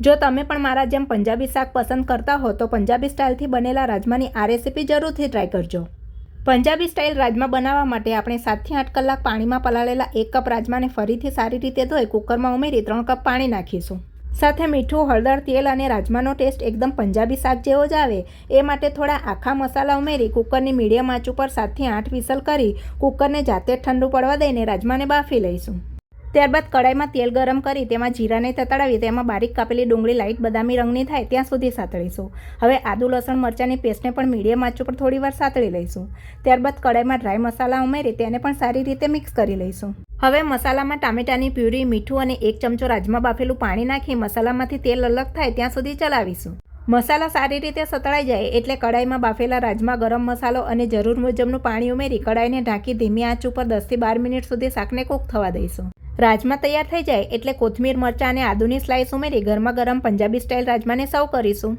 જો તમે પણ મારા જેમ પંજાબી શાક પસંદ કરતા હો, તો પંજાબી સ્ટાઇલથી બનેલા રાજમાની આ રેસીપી જરૂરથી ટ્રાય કરજો. પંજાબી સ્ટાઇલ રાજમા બનાવવા માટે આપણે સાતથી આઠ કલાક પાણીમાં પલાળેલા એક કપ રાજમાને ફરીથી સારી રીતે ધોઈ કુકરમાં ઉમેરી ત્રણ કપ પાણી નાખીશું. સાથે મીઠું, હળદર, તેલ અને રાજમાનો ટેસ્ટ એકદમ પંજાબી શાક જેવો જ આવે. એ માટે થોડા આખા મસાલા ઉમેરી કુકરની મીડિયમ આંચ ઉપર સાતથી આઠ વિસલ કરી કુકરને જાતે ઠંડુ પડવા દઈને રાજમાને બાફી લઈશું. ત્યારબાદ કડાઈમાં તેલ ગરમ કરી, તેમાં જીરાને તતડાવી તેમાં બારીક કાપેલી ડુંગળી લાઇટ બદામી રંગની થાય ત્યાં સુધી સાતળીશું. હવે આદુ, લસણ, મરચાંની પેસ્ટને પણ મીડિયમ આંચ ઉપર થોડીવાર સાતળી લઈશું. ત્યારબાદ કડાઈમાં ડ્રાય મસાલા ઉમેરી, તેને પણ સારી રીતે મિક્સ કરી લઈશું. હવે મસાલામાં ટામેટાની પ્યુરી, મીઠું અને એક ચમચો રાજમા બાફેલું પાણી નાખી મસાલામાંથી તેલ અલગ થાય ત્યાં સુધી ચલાવીશું. મસાલા સારી રીતે સતળાઈ જાય એટલે કડાઈમાં બાફેલા રાજમા, ગરમ મસાલો અને જરૂર મુજબનું પાણી ઉમેરી, કડાઈને ઢાંકી ધીમી આંચ ઉપર દસથી બાર મિનિટ સુધી શાકને કૂક થવા દઈશું. રાજમા તૈયાર થઈ જાય એટલે કોથમીર મરચાં અને આદુની સ્લાઇસ ઉમેરી ગરમા ગરમ પંજાબી સ્ટાઇલ રાજમાને સર્વ કરીશું.